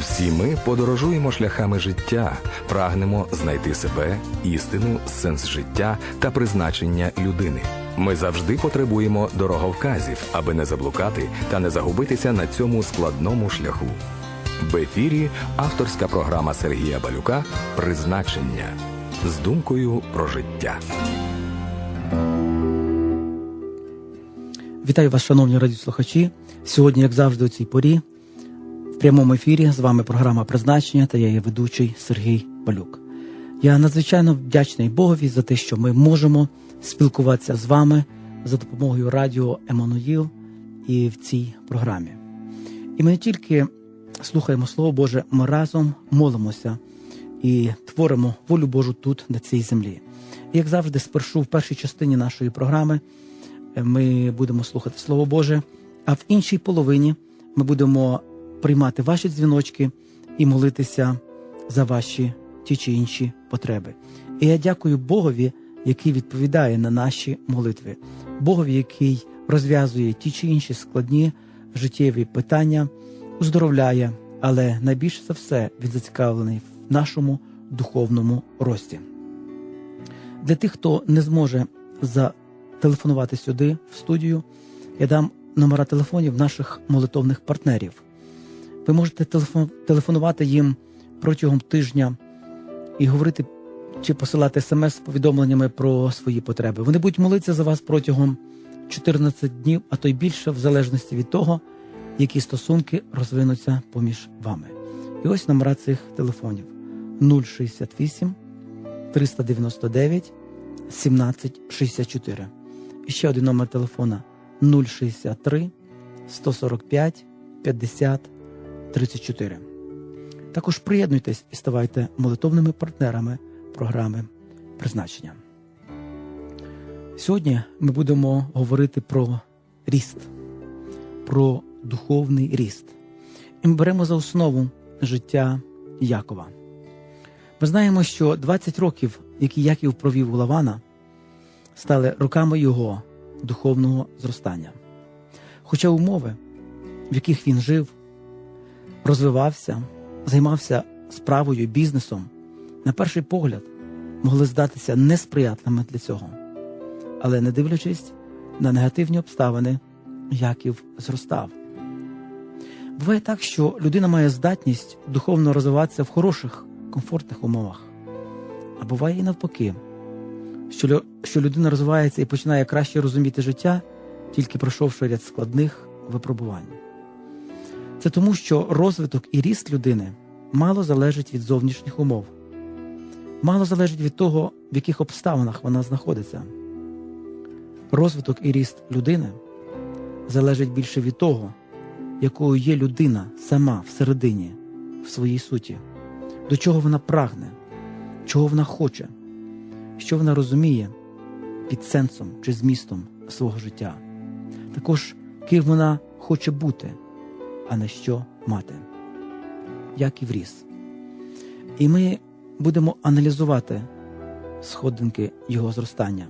Всі ми подорожуємо шляхами життя, прагнемо знайти себе, істину, сенс життя та призначення людини. Ми завжди потребуємо дороговказів, аби не заблукати та не загубитися на цьому складному шляху. В ефірі авторська програма Сергія Балюка Призначення з думкою про життя. Вітаю вас, шановні радіослухачі. Сьогодні, як завжди, у цій порі, прямому ефірі з вами програма призначення та я є ведучий Сергій Балюк. Я надзвичайно вдячний Богові за те, що ми можемо спілкуватися з вами за допомогою радіо Еммануїл і в цій програмі. І ми не тільки слухаємо Слово Боже, ми разом молимося і творимо волю Божу тут, на цій землі. І, як завжди, спершу в першій частині нашої програми ми будемо слухати Слово Боже, а в іншій половині ми будемо приймати ваші дзвіночки і молитися за ваші ті чи інші потреби. І я дякую Богові, який відповідає на наші молитви, Богові, який розв'язує ті чи інші складні життєві питання, оздоровляє, але найбільше за все він зацікавлений в нашому духовному рості. Для тих, хто не зможе зателефонувати сюди, в студію, я дам номера телефонів наших молитовних партнерів. Ви можете телефонувати їм протягом тижня і говорити чи посилати смс з повідомленнями про свої потреби. Вони будуть молитися за вас протягом 14 днів, а то й більше, в залежності від того, які стосунки розвинуться поміж вами. І ось номера цих телефонів: 068 399 1764. І ще один номер телефона 063 145 50 34. Також приєднуйтесь і ставайте молитовними партнерами програми призначення. Сьогодні ми будемо говорити про ріст, про духовний ріст. І ми беремо за основу життя Якова. Ми знаємо, що 20 років, які Яків провів у Лавана, стали роками його духовного зростання. Хоча умови, в яких він жив, розвивався, займався справою, бізнесом, на перший погляд могли здатися несприятними для цього. Але не дивлячись на негативні обставини, Яків зростав. Буває так, що людина має здатність духовно розвиватися в хороших, комфортних умовах. А буває і навпаки, що, що людина розвивається і починає краще розуміти життя, тільки пройшовши ряд складних випробувань. Це тому, що розвиток і ріст людини мало залежить від зовнішніх умов, мало залежить від того, в яких обставинах вона знаходиться. Розвиток і ріст людини залежить більше від того, якою є людина сама всередині, в своїй суті, до чого вона прагне, чого вона хоче, що вона розуміє під сенсом чи змістом свого життя. Також ким вона хоче бути, а не що мати, як і вріс. І ми будемо аналізувати сходинки його зростання.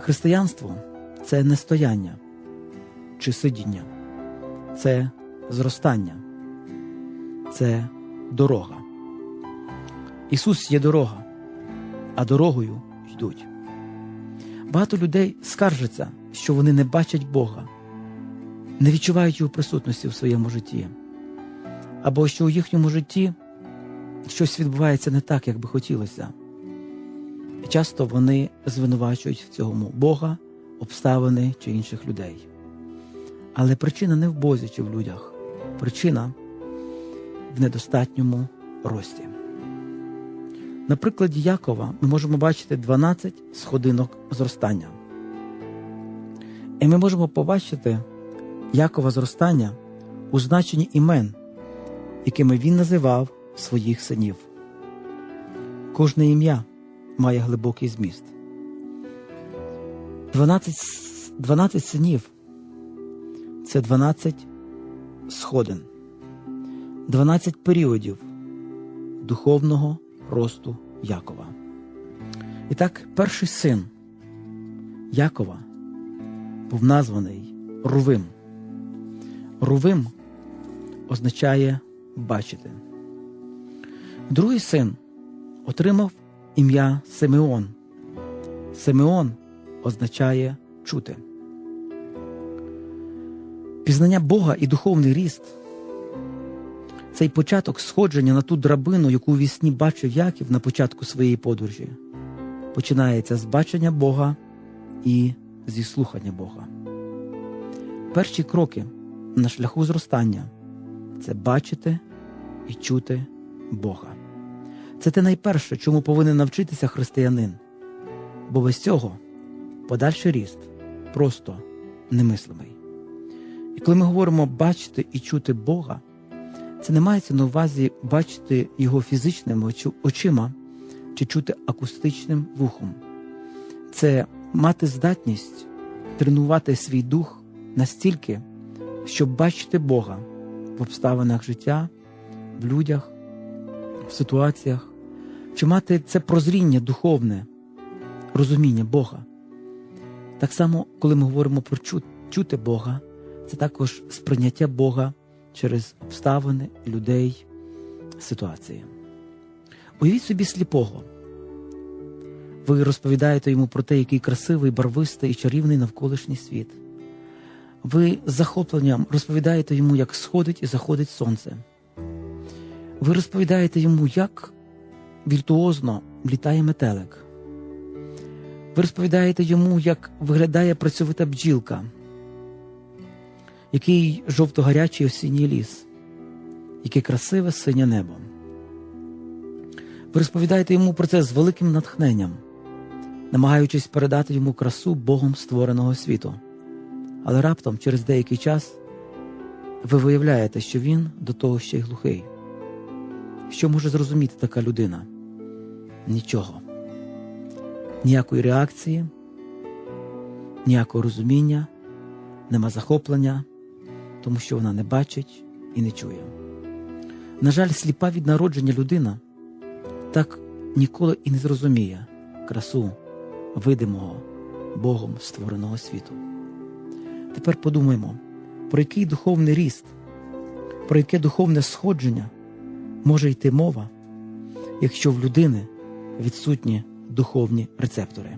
Християнство це не стояння чи сидіння, це зростання, це дорога. Ісус є дорога, а дорогою йдуть. Багато людей скаржаться, що вони не бачать Бога, не відчувають його присутності в своєму житті, або що у їхньому житті щось відбувається не так, як би хотілося. І часто вони звинувачують в цьому Бога, обставини чи інших людей. Але причина не в Бозі чи в людях, причина в недостатньому рості. На прикладі Якова ми можемо бачити 12 сходинок зростання. І ми можемо побачити Якова зростання у значенні імен, якими він називав своїх синів. Кожне ім'я має глибокий зміст. 12, 12 синів це 12 сходин, 12 періодів духовного росту Якова. І так, перший син Якова був названий Рувим. Рувим означає бачити. Другий син отримав ім'я Симеон. Симеон означає чути. Пізнання Бога і духовний ріст цей початок сходження на ту драбину, яку у вісні бачив Яків на початку своєї подорожі, починається з бачення Бога і зі слухання Бога. Перші кроки на шляху зростання це бачити і чути Бога. Це те найперше, чому повинен навчитися християнин, бо без цього подальший ріст просто немислимий. І коли ми говоримо бачити і чути Бога, це не мається на увазі бачити його фізичними очима чи чути акустичним вухом. Це мати здатність тренувати свій дух настільки, щоб бачити Бога в обставинах життя, в людях, в ситуаціях, чи мати це прозріння духовне, розуміння Бога. Так само, коли ми говоримо про чути Бога, це також сприйняття Бога через обставини, людей, ситуації. Уявіть собі сліпого. Ви розповідаєте йому про те, який красивий, барвистий і чарівний навколишній світ. Ви з захопленням розповідаєте йому, як сходить і заходить сонце. Ви розповідаєте йому, як віртуозно літає метелик. Ви розповідаєте йому, як виглядає працьовита бджілка, який жовто-гарячий осінній ліс, яке красиве синє небо. Ви розповідаєте йому про це з великим натхненням, намагаючись передати йому красу Богом створеного світу. Але раптом, через деякий час, ви виявляєте, що він до того ще й глухий. Що може зрозуміти така людина? Нічого. Ніякої реакції, ніякого розуміння, нема захоплення, тому що вона не бачить і не чує. На жаль, сліпа від народження людина так ніколи і не зрозуміє красу видимого Богом створеного світу. Тепер подумаймо, про який духовний ріст, про яке духовне сходження може йти мова, якщо в людини відсутні духовні рецептори.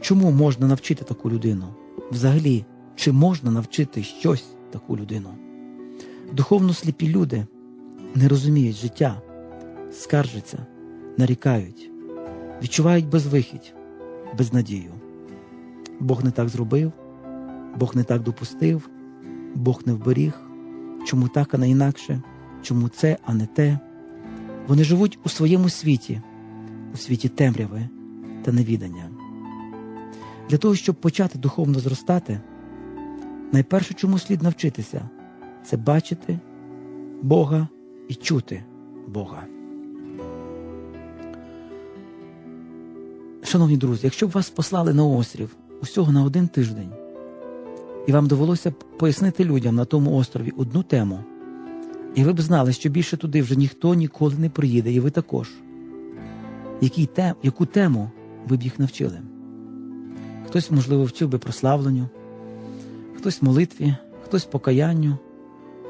Чому можна навчити таку людину? Взагалі, чи можна навчити щось таку людину? Духовно сліпі люди не розуміють життя, скаржаться, нарікають, відчувають безвихідь, безнадію. Бог не так зробив, Бог не так допустив, Бог не вберіг, чому так, а не інакше, чому це, а не те. Вони живуть у своєму світі, у світі темряви та невідання. Для того, щоб почати духовно зростати, найперше, чому слід навчитися, це бачити Бога і чути Бога. Шановні друзі, якщо б вас послали на острів усього на один тиждень, і вам довелося б пояснити людям на тому острові одну тему, і ви б знали, що більше туди вже ніхто ніколи не приїде, і ви також. Який тем, яку тему ви б їх навчили? Хтось, можливо, вчив би прославленню, хтось молитві, хтось покаянню,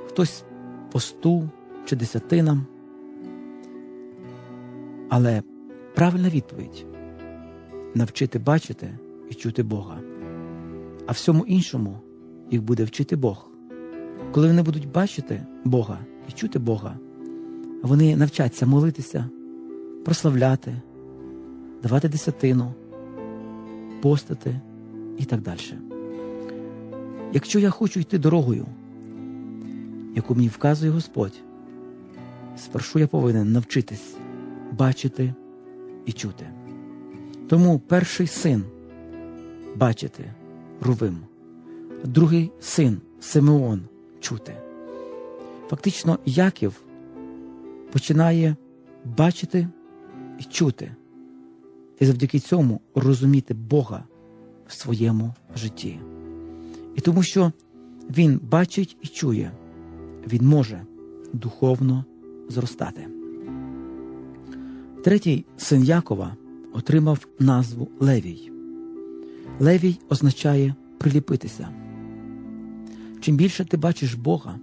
хтось посту чи десятинам. Але правильна відповідь навчити бачити і чути Бога. А всьому іншому їх буде вчити Бог. Коли вони будуть бачити Бога і чути Бога, вони навчаться молитися, прославляти, давати десятину, постати і так далі. Якщо я хочу йти дорогою, яку мені вказує Господь, спершу я повинен навчитись бачити і чути. Тому перший син бачити Рувим, другий син Симеон чути. Фактично, Яків починає бачити і чути, і завдяки цьому розуміти Бога в своєму житті. І тому що він бачить і чує, він може духовно зростати. Третій син Якова отримав назву Левій. Левій означає приліпитися. Чим більше ти бачиш Бога,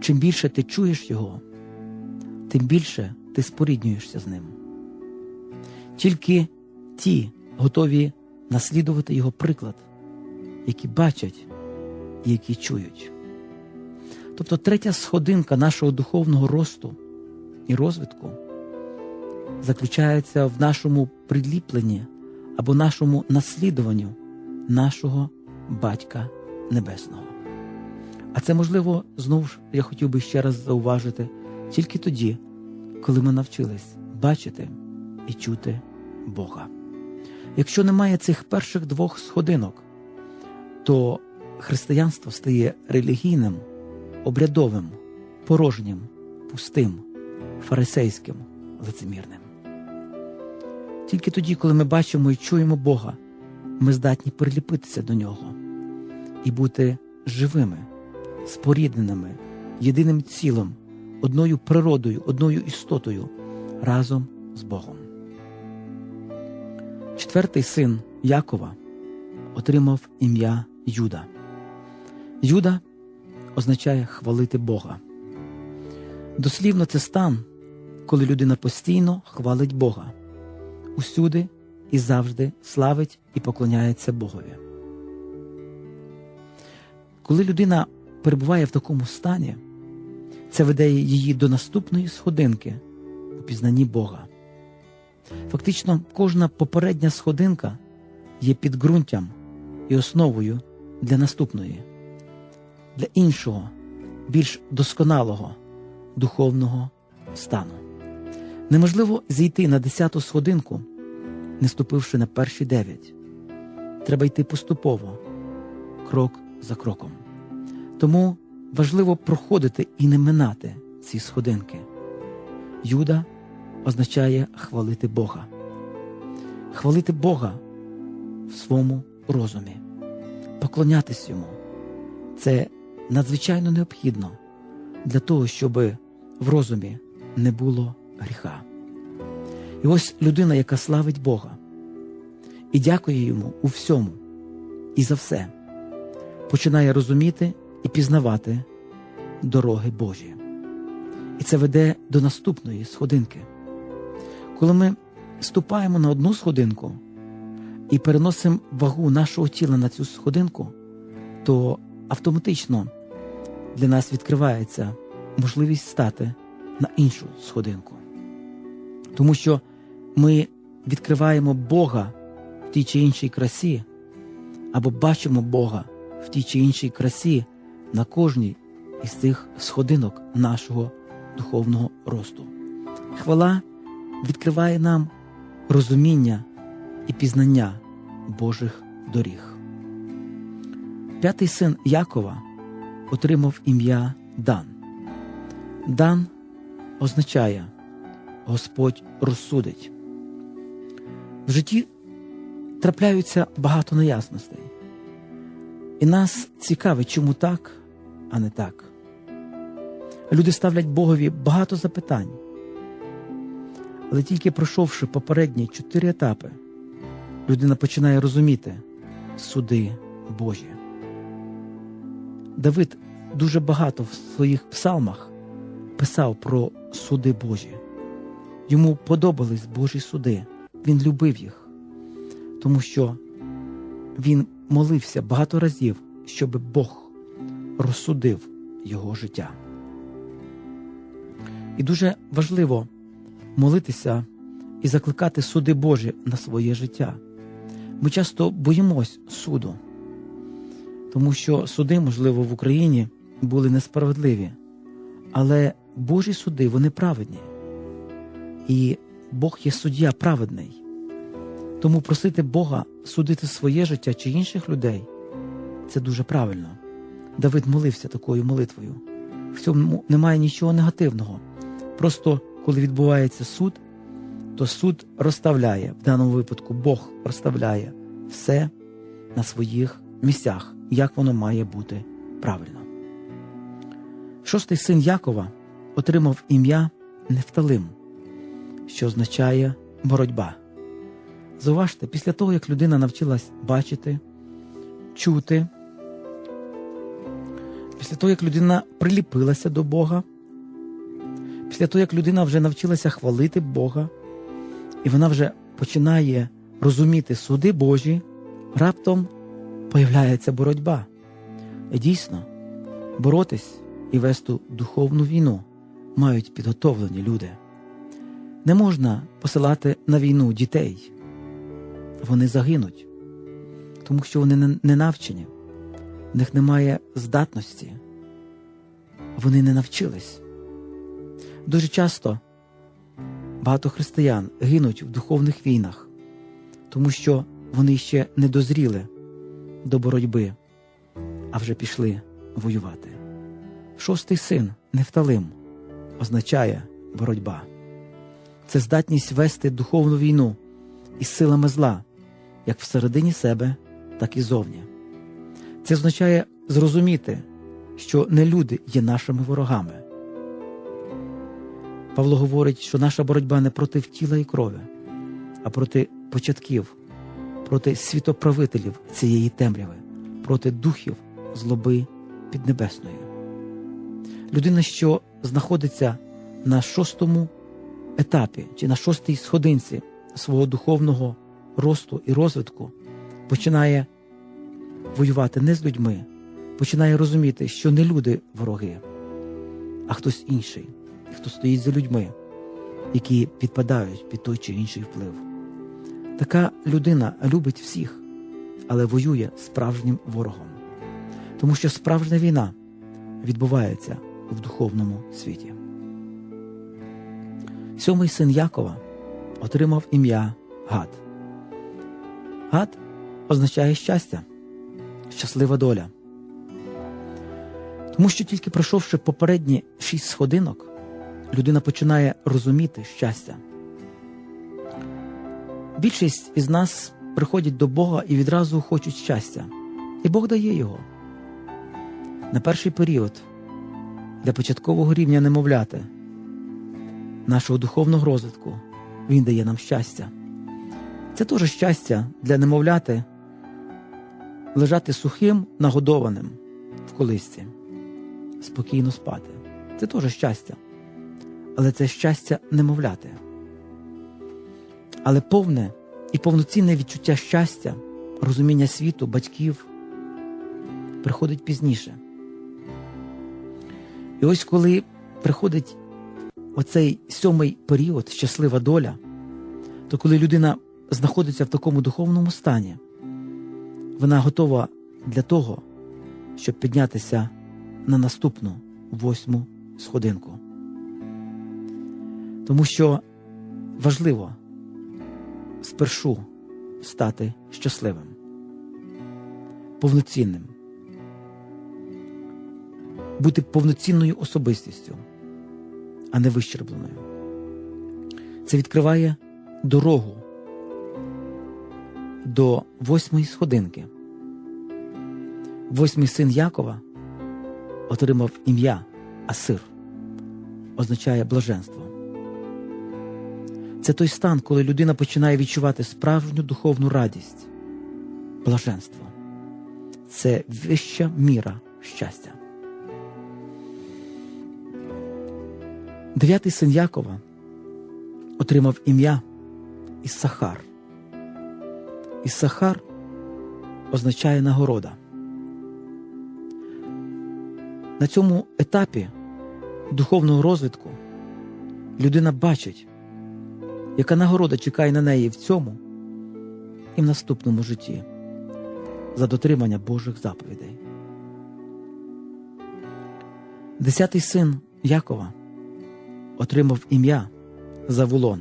чим більше ти чуєш Його, тим більше ти споріднюєшся з ним. Тільки ті готові наслідувати Його приклад, які бачать і які чують. Тобто третя сходинка нашого духовного росту і розвитку заключається в нашому приліпленні або нашому наслідуванню нашого Батька Небесного. А це можливо, знову ж я хотів би ще раз зауважити, тільки тоді, коли ми навчились бачити і чути Бога. Якщо немає цих перших двох сходинок, то християнство стає релігійним, обрядовим, порожнім, пустим, фарисейським, лицемірним. Тільки тоді, коли ми бачимо і чуємо Бога, ми здатні приліпитися до нього і бути живими, спорідненими, єдиним цілом, одною природою, одною істотою разом з Богом. Четвертий син Якова отримав ім'я Юда. Юда означає хвалити Бога. Дослівно це стан, коли людина постійно хвалить Бога, усюди і завжди славить і поклоняється Богові. Коли людина перебуває в такому стані, це веде її до наступної сходинки у пізнанні Бога. Фактично, кожна попередня сходинка є підґрунтям і основою для наступної, для іншого, більш досконалого духовного стану. Неможливо зійти на десяту сходинку, не ступивши на перші дев'ять. Треба йти поступово, крок за кроком. Тому важливо проходити і не минати ці сходинки. Юда означає хвалити Бога, хвалити Бога в своєму розумі, поклонятись йому. Це надзвичайно необхідно для того, щоб в розумі не було гріха. І ось людина, яка славить Бога і дякує йому у всьому і за все, починає розуміти і пізнавати дороги Божі. І це веде до наступної сходинки. Коли ми ступаємо на одну сходинку і переносимо вагу нашого тіла на цю сходинку, то автоматично для нас відкривається можливість стати на іншу сходинку. Тому що ми відкриваємо Бога в тій чи іншій красі, або бачимо Бога в тій чи іншій красі на кожній із цих сходинок нашого духовного росту. Хвала відкриває нам розуміння і пізнання Божих доріг. П'ятий син Якова отримав ім'я Дан. Дан означає Господь розсудить. В житті трапляються багато неясностей. І нас цікавить, чому так, а не так. Люди ставлять Богові багато запитань. Але тільки пройшовши попередні чотири етапи, людина починає розуміти суди Божі. Давид дуже багато в своїх псалмах писав про суди Божі. Йому подобались Божі суди, він любив їх, тому що він молився багато разів, щоб Бог розсудив його життя. І дуже важливо молитися і закликати суди Божі на своє життя. Ми часто боїмось суду, тому що суди, можливо, в Україні були несправедливі, але Божі суди вони праведні. І Бог є суддя праведний. Тому просити Бога судити своє життя чи інших людей це дуже правильно. Давид молився такою молитвою. В цьому немає нічого негативного. Просто коли відбувається суд, то суд розставляє, в даному випадку Бог розставляє все на своїх місцях, як воно має бути правильно. Шостий син Якова отримав ім'я Нефталим, що означає боротьба. Зауважте, після того, як людина навчилась бачити, чути, після того, як людина приліпилася до Бога, після того, як людина вже навчилася хвалити Бога, і вона вже починає розуміти суди Божі, раптом появляється боротьба. І дійсно, боротись і вести духовну війну мають підготовлені люди. Не можна посилати на війну дітей. Вони загинуть, тому що вони не навчені, в них немає здатності, вони не навчились. Дуже часто багато християн гинуть в духовних війнах, тому що вони ще не дозріли до боротьби, а вже пішли воювати. Шостий син Нефталим означає боротьба. Це здатність вести духовну війну із силами зла, як всередині себе, так і зовні. Це означає зрозуміти, що не люди є нашими ворогами. Павло говорить, що наша боротьба не проти тіла і крові, а проти початків, проти світоправителів цієї темряви, проти духів злоби піднебесної. Людина, що знаходиться на шостому етапі чи на шостій сходинці свого духовного росту і розвитку, починає воювати не з людьми, починає розуміти, що не люди вороги, а хтось інший, хто стоїть за людьми, які підпадають під той чи інший вплив. Така людина любить всіх, але воює справжнім ворогом, тому що справжня війна відбувається в духовному світі. Сьомий син Якова отримав ім'я Гад. Гад означає щастя, щаслива доля. Тому що тільки пройшовши попередні шість сходинок, людина починає розуміти щастя. Більшість із нас приходять до Бога і відразу хочуть щастя, і Бог дає його. На перший період для початкового рівня немовляти, нашого духовного розвитку, Він дає нам щастя. Це теж щастя для немовляти лежати сухим, нагодованим в колисці, спокійно спати. Це теж щастя. Але це щастя немовляти. Але повне і повноцінне відчуття щастя, розуміння світу, батьків приходить пізніше. І ось коли приходить оцей сьомий період, щаслива доля, то коли людина знаходиться в такому духовному стані, вона готова для того, щоб піднятися на наступну восьму сходинку. Тому що важливо спершу стати щасливим, повноцінним, бути повноцінною особистістю, а не вищербленою. Це відкриває дорогу до восьмої сходинки. Восьмий син Якова отримав ім'я Асир, означає блаженство. Це той стан, коли людина починає відчувати справжню духовну радість, блаженство. Це вища міра щастя. Дев'ятий син Якова отримав ім'я Іссахар. Іссахар означає нагорода. На цьому етапі духовного розвитку людина бачить, яка нагорода чекає на неї в цьому і в наступному житті за дотримання Божих заповідей. Десятий син Якова отримав ім'я Завулон.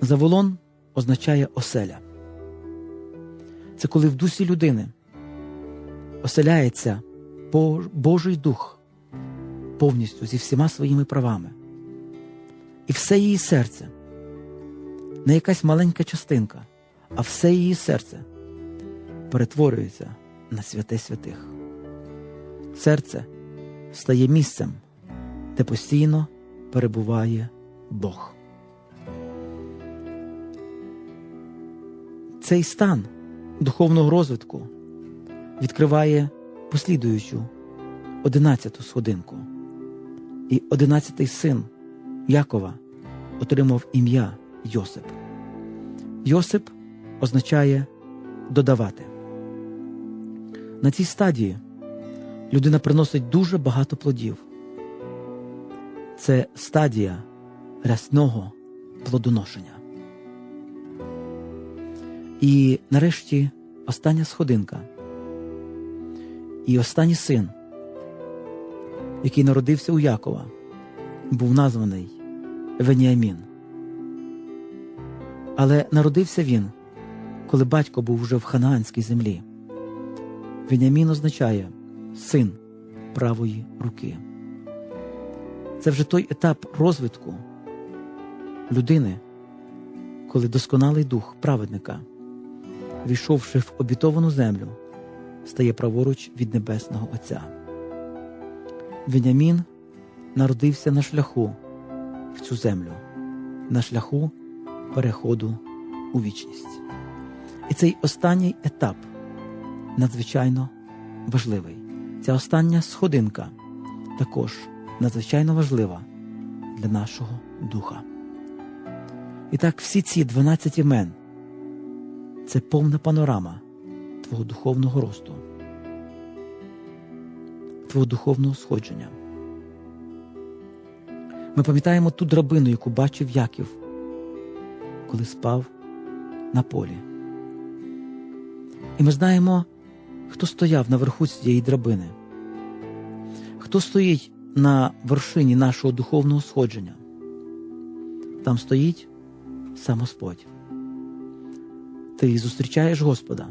Завулон означає оселя. Це коли в дусі людини оселяється Божий дух повністю зі всіма своїми правами. І все її серце, не якась маленька частинка, а все її серце перетворюється на святе святих. Серце стає місцем, де постійно перебуває Бог. Цей стан духовного розвитку відкриває послідуючу одинадцяту сходинку. І одинадцятий син Якова отримав ім'я Йосип. Йосип означає додавати. На цій стадії людина приносить дуже багато плодів. Це стадія рясного плодоношення. І нарешті остання сходинка. І останній син, який народився у Якова, був названий Веніамін. Але народився він, коли батько був вже в ханаанській землі. Веніамін означає син правої руки. Це вже той етап розвитку людини, коли досконалий дух праведника, війшовши в обітовану землю, стає праворуч від Небесного Отця. Веніамін народився на шляху в цю землю, на шляху переходу у вічність. І цей останній етап надзвичайно важливий. Ця остання сходинка також надзвичайно важлива для нашого духа. І так, всі ці 12 імен це повна панорама твого духовного росту, твого духовного сходження. Ми пам'ятаємо ту драбину, яку бачив Яків, коли спав на полі. І ми знаємо, хто стояв наверху цієї драбини, хто стоїть на вершині нашого духовного сходження. Там стоїть сам Господь. Ти зустрічаєш Господа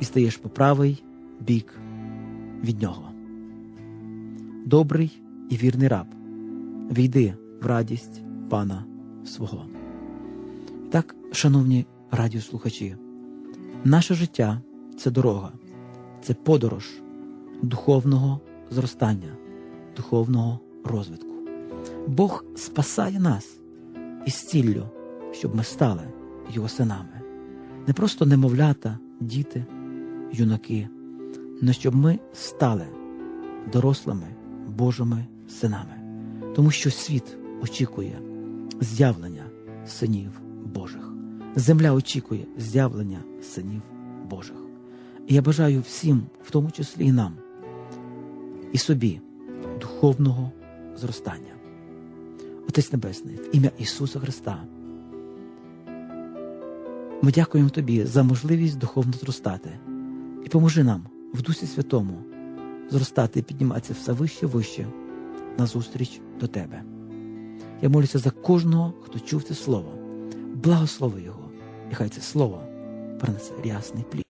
і стаєш по правий бік від Нього. Добрий і вірний раб, війди в радість Пана свого. Так, шановні радіослухачі, наше життя це дорога, це подорож духовного зростання, духовного розвитку. Бог спасає нас із ціллю, щоб ми стали його синами. Не просто немовлята, діти, юнаки, але щоб ми стали дорослими Божими синами, тому що світ очікує з'явлення синів Божих. Земля очікує з'явлення синів Божих. І я бажаю всім, в тому числі і нам, і собі, духовного зростання. Отець Небесний, в ім'я Ісуса Христа. Ми дякуємо Тобі за можливість духовно зростати і поможи нам в Дусі Святому зростати і підніматися все вище вище назустріч до Тебе. Я молюся за кожного, хто чув це слово. Благослови Його, і хай це слово принесе рясний плід.